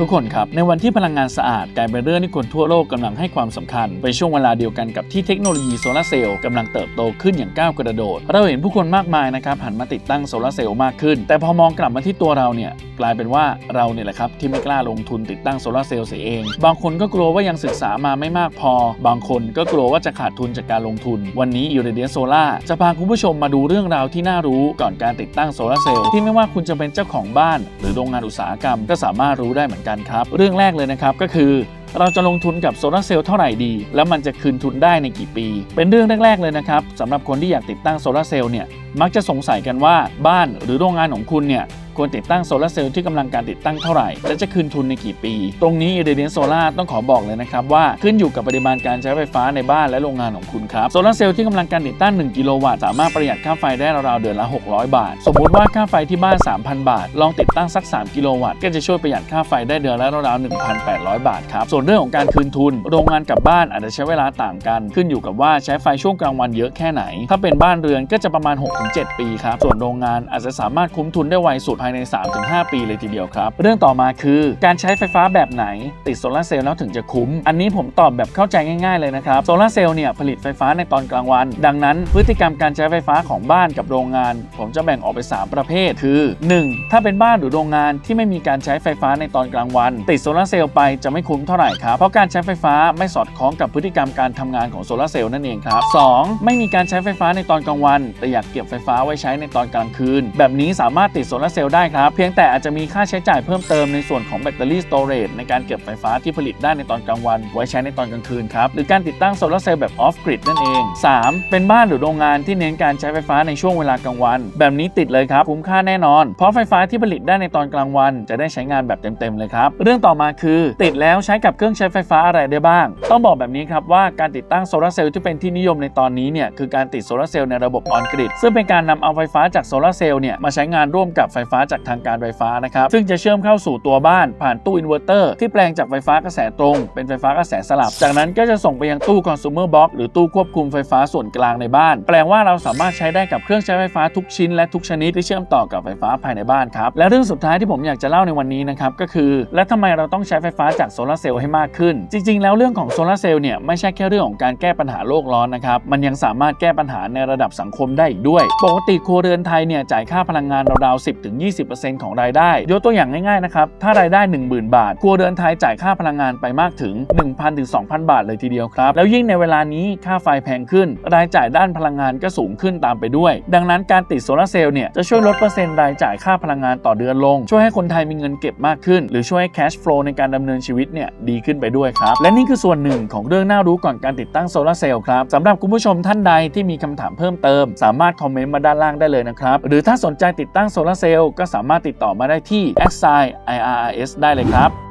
ทุกคนครับ ในวันที่พลังงานสะอาดกลายเป็นเรื่องที่คนทั่วโลกกำลังให้ความสำคัญเป็นช่วงเวลาเดียวกันกับที่เทคโนโลยีโซลาร์เซลล์กำลังเติบโตขึ้นอย่างก้าวกระโดด เราเห็นผู้คนมากมายนะครับหันมาติดตั้งโซลาร์เซลล์มากขึ้น แต่พอมองกลับมาที่ตัวเราเนี่ยกลายเป็นว่าเราเนี่ยแหละครับที่ไม่กล้าลงทุนติดตั้งโซลาร์เซลล์เสียเอง บางคนก็กลัวว่ายังศึกษามาไม่มากพอ บางคนก็กลัวว่าจะขาดทุนจากการลงทุน วันนี้ยูเรเดียโซล่าจะพาคุณผู้ชมมาดูเรื่องราวที่น่ารู้ก่อนการติดตั้งโซลาร์เซลล์ที่ไม่ว่าคุณจะเป็นเจ้าของบ้าน หรือโรงงานอุตสาหกรรมก็สามารถรู้ได้เหมือนกันครับ เรื่องแรกเลยนะครับก็คือเราจะลงทุนกับโซลาร์เซลล์เท่าไหร่ดี แล้วมันจะคืนทุนได้ในกี่ปี เป็นเรื่องแรก ๆ เลยนะครับสำหรับคนที่อยากติดตั้งโซลาร์เซลล์เนี่ยมักจะสงสัยกันว่าบ้านหรือโรงงานของคุณเนี่ย ควรติดตั้งโซลาร์เซลล์ที่กำลังการติดตั้งเท่าไหร่ และจะคืนทุนในกี่ปี ตรงนี้ i r a d i a n t Solar ต้องขอบอกเลยนะครับว่าขึ้นอยู่กับปริมาณการใช้ไฟฟ้าในบ้านและโรงงานของคุณครับโซลาร์เซลล์ที่กำลังการติดตั้ง 1 กิโลวัตต์สามารถประหยัดค่าไฟได้ราวๆเดือนละ 600 บาท สมมุติว่าค่าไฟที่บ้าน 3,000 บาท ลองติดตั้งสัก 3 กิโลวัตต์ก็จะช่วยประหยัดค่าไฟได้เดือนละราวๆ1,800 บาทครับส่วนเรื่องของการคืนทุน โรงงานกับบ้านอาจจะใช้เวลาต่างกัน ขึ้นอยู่กับว่าใช้ไฟช่วงกลางวันเยอะแค่ไหน ถ้าเป็นบ้านเรือนก็จะประมาณ 6-7 ปีครับส่วนโรงงานอาจจะสามารถคุ้มทุนได้ไวสุดายใน 3-5 ปีเลยทีเดียวครับ เรื่องต่อมาคือการใช้ไฟฟ้าแบบไหน ติดโซลาร์เซลล์แล้วถึงจะคุ้ม อันนี้ผมตอบแบบเข้าใจง่ายๆเลยนะครับโซลาร์เซลล์เนี่ยผลิตไฟฟ้าในตอนกลางวัน ดังนั้น พฤติกรรมการใช้ไฟฟ้าของบ้านกับโรงงาน ผมจะแบ่งออกเป็น3ประเภทคือ 1. ถ้าเป็นบ้านหรือโรงงานที่ไม่มีการใช้ไฟฟ้าในตอนกลางวัน ติดโซลาร์เซลล์ไปจะไม่คุ้มเท่าไหร่ครับเพราะการใช้ไฟฟ้าไม่สอดคล้องกับพฤติกรรมการทำงานของโซลาร์เซลล์นั่นเองครับ 2. ไม่มีการใช้ไฟฟ้าในตอนกลางวัน แต่อยากเก็บไฟฟ้าไว้ใช้ในตอนกลางคืน แบบนี้สามารถติดโซลาร์เซลล์ได้ครับ เพียงแต่อาจจะมีค่าใช้จ่ายเพิ่มเติมในส่วนของแบตเตอรี่สโตรจในการเก็บไฟฟ้าที่ผลิตได้ในตอนกลางวัน ไว้ใช้ในตอนกลางคืนครับ หรือการติดตั้งโซลาร์เซลล์แบบออฟกริดนั่นเอง 3. เป็นบ้านหรือโรงงานที่เน้นการใช้ไฟฟ้าในช่วงเวลากลางวัน แบบนี้ติดเลยครับคุ้มค่าแน่นอน เพราะไฟฟ้าที่ผลิตได้ในตอนกลางวัน จะได้ใช้งานแบบเต็มๆเลยครับเรื่องต่อมาคือ ติดแล้วใช้กับเครื่องใช้ไฟฟ้าอะไรได้บ้าง ต้องบอกแบบนี้ครับว่าการติดตั้งโซลาร์เซลล์ที่เป็นที่นิยมในตอนนี้เนี่ยคือการติดโซลาร์เซลล์ในระบบออนกริดซึ่งเป็นการนำเอาไฟฟ้าจากโซลาร์เซลล์เนี่ยมาใช้งานร่วมกับไฟฟ้าจากทางการไฟฟ้านะครับ ซึ่งจะเชื่อมเข้าสู่ตัวบ้านผ่านตู้อินเวอร์เตอร์ที่แปลงจากไฟฟ้ากระแสตรง เป็นไฟฟ้ากระแสสลับ จากนั้นก็จะส่งไปยังตู้ consumer box หรือตู้ควบคุมไฟฟ้าส่วนกลางในบ้าน แปลว่าเราสามารถใช้ได้กับเครื่องใช้ไฟฟ้าทุกชิ้นและทุกชนิดที่เชื่อมต่อกับไฟฟ้าภายในบ้านครับ และเรื่องสุดท้ายที่ผมอยากจะเล่าในวันนี้นะครับก็คือ และทำไมเราต้องใช้ไฟฟ้าจากโซลาร์เซลล์ให้มากขึ้น จริง ๆ แล้วเรื่องของโซลาร์เซลล์เนี่ยไม่ใช่แค่เรื่องของการแก้ปัญหาโลกร้อนนะครับมันยังสามารถแก้ปัญหาในระดับสังคมได้อีกด้วย ปกติครัวเรือนไทยเนี่ยจ่ายค่าพลังงานราวๆ10-20%ของรายได้ ยกตัวอย่างง่ายๆนะครับ ถ้ารายได้ 10,000 บาท ครัวเรือนไทยจ่ายค่าพลังงานไปมากถึง 1,000ถึง2,000 บาทเลยทีเดียวครับ แล้วยิ่งในเวลานี้ค่าไฟแพงขึ้น รายจ่ายด้านพลังงานก็สูงขึ้นตามไปด้วย ดังนั้นการติดโซลาร์เซลล์เนี่ยจะช่วยลดเปอร์เซ็นต์รายจ่ายค่าพลังงานต่อเดือนลง ช่วยให้คนไทยมีเงินเก็บมากขึ้น หรือช่วยให้แคชฟลูในการดำเนินชีวิตเนี่ยดีขึ้นไปด้วยครับ และนี่คือส่วนหนึ่งของเรื่องน่ารู้ก่อนการติดตั้งโซลาร์เซลล์ครับสำหรับคุณผู้ชมท่านใดที่มีคำถามเพิ่มเติม สามารถคอมเมนต์มาด้านล่างได้เลยนะครับหรือถ้าสนใจติดตั้งโซลาเซลล์ก็สามารถติดต่อมาได้ที่ s i IRS ได้เลยครับ